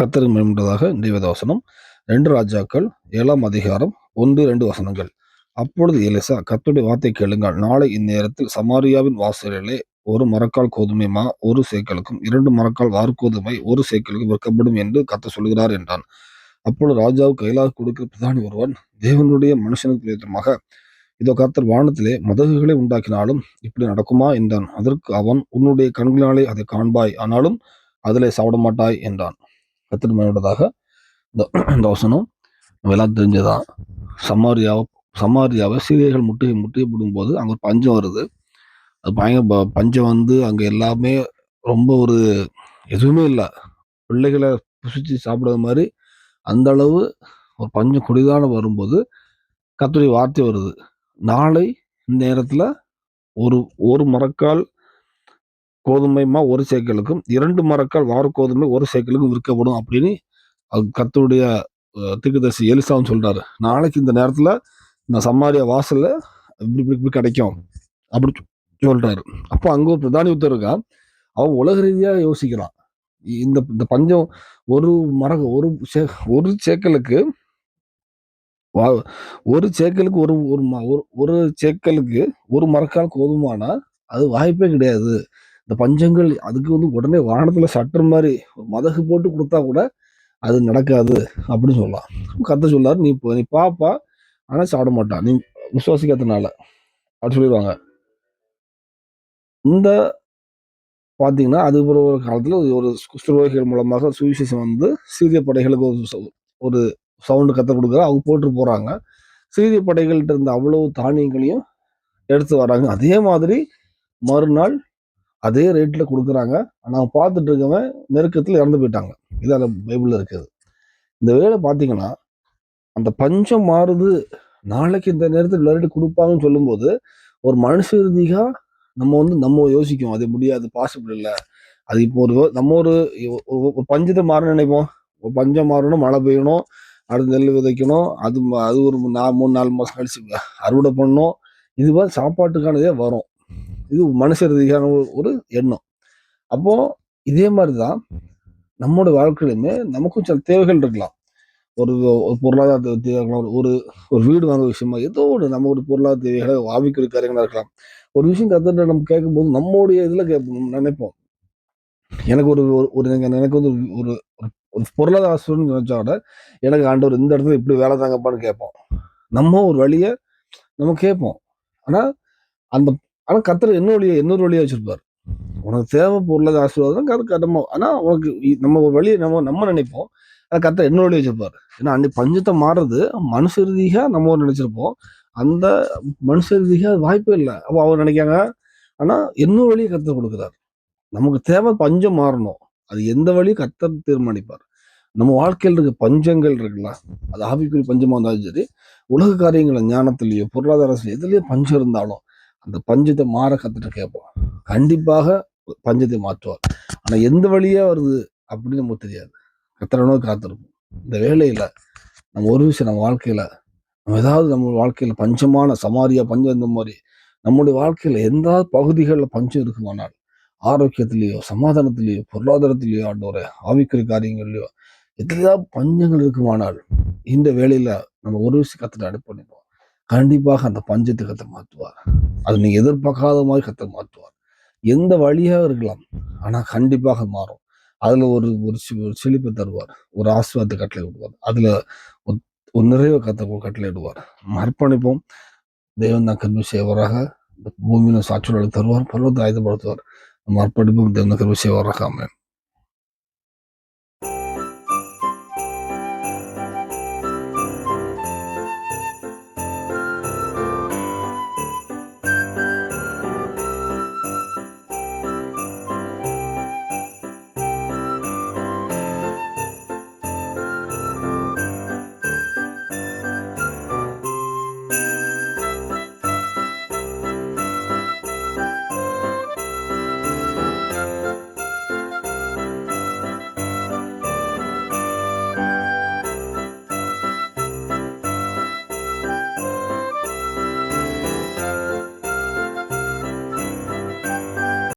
கத்தரின் மேம்பட்டதாக இன்றைய வசனம் ரெண்டு ராஜாக்கள் ஏழாம் அதிகாரம் ஒன்று ரெண்டு வசனங்கள். அப்பொழுது எலிசா கத்துடைய வார்த்தை கேளுங்கள். நாளை இந்நேரத்தில் சமாரியாவின் வாசலிலே ஒரு மரக்கால் கோதுமை மா ஒரு சேக்கலுக்கும் இரண்டு மரக்கால் வார்கோதுமை ஒரு சேக்கலுக்கும் விற்கப்படும் என்று கத்த சொல்கிறார் என்றான். அப்பொழுது ராஜாவுக்கு கைலாக கொடுக்கிற பிரதானி ஒருவன் தேவனுடைய மனுஷனுக்கு விதமாக இதோ கர்த்தர் வானத்திலே மதகுகளை உண்டாக்கினாலும் இப்படி நடக்குமா என்றான். அதற்கு அவன் உன்னுடைய கண்களினாலே அதை காண்பாய் ஆனாலும் அதிலே சாப்பிட மாட்டாய் என்றான். கர்த்தர் இந்த இந்த வசனம் நம்ம எல்லாம் தெரிஞ்சதான் சமாரியாவை சமாரியாவை சீரியர்கள் முட்டையை முட்டையை போடும்போது அங்கே ஒரு பஞ்சம் வருது. அது பயங்க பஞ்சம் வந்து அங்கே எல்லாமே ரொம்ப ஒரு எதுவுமே இல்லை. பிள்ளைகளை புசிச்சு சாப்பிடாத மாதிரி அந்த அளவு ஒரு பஞ்சம் கொடிதான வரும்போது கத்துடைய வார்த்தை வருது. நாளை இந்த நேரத்தில் ஒரு ஒரு மரக்கால் கோதுமைமா ஒரு சேக்கலுக்கும் இரண்டு மரக்கால் வார கோதுமை ஒரு சேக்கலுக்கும் விற்கப்படும் அப்படின்னு கத்தருடைய கர்த்தருடைய திக்குதர்சி எலிசாவும் சொல்றாரு. நாளைக்கு இந்த நேரத்துல இந்த சம்மாரியா வாசல்ல இப்படி இப்படி இப்படி கிடைக்கும் அப்படி சொல்றாரு. அப்போ அங்கே ஒரு பிரதானி ஒருத்தர் இருக்கா? அவன் உலக ரீதியாக யோசிக்கிறான். இந்த இந்த பஞ்சம் ஒரு மர ஒரு சே- ஒரு சேக்கலுக்கு வா- ஒரு சேக்கலுக்கு ஒரு ஒரு ஒரு ஒரு சேக்கலுக்கு ஒரு மரக்கால் கோதுமானா அது வாய்ப்பே கிடையாது. இந்த பஞ்சங்கள் அதுக்கு வந்து உடனே வானத்தில் சட்டர் மாதிரி மதகு போட்டு கொடுத்தா கூட அது நடக்காது அப்படின்னு சொல்லலாம். கத்த சொல்லாரு நீ நீ பாப்பா ஆனால் சாப்பிட மாட்டான் நீ விசுவாசிக்காதனால அப்படி சொல்லிடுவாங்க. இந்த பார்த்தீங்கன்னா அது ஒரு ஒரு காலத்தில் ஒரு குஷ்டரோகிகள் மூலமாக சுவிசேஷம் வந்து சீரிய படைகளுக்கு ஒரு ஒரு சவுண்டு கத்த கொடுக்குற அவங்க போட்டு போகிறாங்க சீரிய படைகள்கிட்ட இருந்த அவ்வளவு தானியங்களையும் எடுத்து வராங்க. அதே மாதிரி மறுநாள் அதே ரேட்டில் கொடுக்குறாங்க. ஆனால் பார்த்துட்டு இருக்கவன் நெருக்கத்தில் இறந்து போயிட்டாங்க. இது அந்த பைபிளில் இருக்குது. இந்த வேலை பார்த்தீங்கன்னா அந்த பஞ்சம் மாறுது. நாளைக்கு இந்த நேரத்தில் விளையாட்டு கொடுப்பாங்கன்னு சொல்லும்போது ஒரு மனுஷ ரீதியா நம்ம வந்து நம்ம யோசிக்கும். அது முடியாது பாசிபிள் இல்லை. அது இப்போ ஒரு நம்ம ஒரு ஒரு- பஞ்சத்தை மாறணும் நினைப்போம். ஒரு பஞ்சம் மாறணும் மழை பெய்யணும் அடுத்து நெல் விதைக்கணும் அது ம- அது ஒரு நா மூணு நாலு மாதம் கழிச்சு அறுவடை பண்ணணும். இது மாதிரி சாப்பாட்டுக்கானதே வரும். இது மனுஷ ரீதியான ஒரு- எண்ணம். அப்போ இதே மாதிரி தான் நம்மளோட வாழ்க்கையிலுமே நமக்கும் சில தேவைகள் இருக்கலாம். ஒரு ஒரு பொருளாதார தேவை ஒரு- ஒரு ஒரு வீடு வாங்க விஷயமா ஏதோ ஒரு நம்ம ஒரு பொருளாதார தேவைகளை ஆவிக்குரிய காரியங்களாக இருக்கலாம். ஒரு விஷயம் கத்துட்டு நம்ம கேட்கும்போது நம்மளுடைய இதில் கேட்போம் நினைப்போம். எனக்கு ஒரு ஒரு- ஒரு எனக்கு வந்து ஒரு ஒரு பொருளாதார ஆசிரியர்னு நினைச்சோட கூட எனக்கு ஆண்டவர் இந்த இடத்துல இப்படி வேலை தாங்கப்பான்னு கேட்போம். நம்ம ஒரு வழியை நம்ம கேட்போம். ஆனால் அந்த ஆனால் கத்தர் என்ன வழியை இன்னொரு வழியாக வச்சிருப்பார். உனக்கு தேவை பொருளாத ஆசீர்வாதம் கரு நம்ம ஆனால் உனக்கு நம்ம ஒரு வழியை நம்ம நம்ம நினைப்போம். ஆனால் கத்தர் என்ன வழி வச்சுருப்பார்? ஏன்னா அன்னைக்கு பஞ்சத்தை மாறுறது மனுஷ ரீதியாக நம்ம ஒரு நினைச்சிருப்போம். அந்த மனுஷ ரீதியாக வாய்ப்பே இல்லை. அப்போ அவர் நினைக்காங்க ஆனால் இன்னொரு வழியை கத்தர் கொடுக்குறாரு. நமக்கு தேவை பஞ்சம் மாறணும். அது எந்த வழியும் கத்தர் தீர்மானிப்பார். நம்ம வாழ்க்கையில் இருக்க பஞ்சங்கள் இருக்குல்ல அது ஆவிக்குரிய பஞ்சமாக இருந்தாலும் சரி உலக காரியங்களை ஞானத்திலேயோ பொருளாதார எதுலேயோ பஞ்சம் இருந்தாலும் அந்த பஞ்சத்தை மாற கத்துட்டு கேட்போம் கண்டிப்பாக பஞ்சத்தை மாற்றுவார். ஆனால் எந்த வழியாக வருது அப்படின்னு நமக்கு தெரியாது. கத்திரனோ காத்திருக்கும். இந்த வேலையில் நம்ம ஒரு விஷயம் நம்ம வாழ்க்கையில் நம்ம ஏதாவது நம்ம வாழ்க்கையில் பஞ்சமான சமாரியா பஞ்சம் இந்த மாதிரி நம்முடைய வாழ்க்கையில் எந்த பகுதிகளில் பஞ்சம் இருக்குமானால் ஆரோக்கியத்திலேயோ சமாதானத்திலேயோ பொருளாதாரத்திலேயோ ஆண்டோர ஆவிக்கிற காரியங்கள்லையோ எதுலையாவது பஞ்சங்கள் இருக்குமானால் இந்த வேலையில் நம்ம ஒரு விஷயம் கத்துட்டு அனுப்பிப்போம் கண்டிப்பாக அந்த பஞ்சத்தை கத்த மாற்றுவார் அது நீங்க எதிர்பார்க்காத மாதிரி கத்த மாற்றுவார் எந்த வழியாக இருக்கலாம் ஆனால் கண்டிப்பாக மாறும். அதில் ஒரு ஒரு செழிப்பை தருவார். ஒரு ஆசீர்வாதத்தை கட்டளை விடுவார். அதில் ஒரு ஒரு நிறைவு கத்த கட்டளை விடுவார். நம்ம அர்ப்பணிப்போம் தான் கருவி செய்வராக பூமியில் பூமியில சாட்சியோடு தருவார். பருவத்தை ஆயுதப்படுத்துவார். நம்ம அர்ப்பணிப்போம். தேவன் கருவி செய்வராக ஆமென்.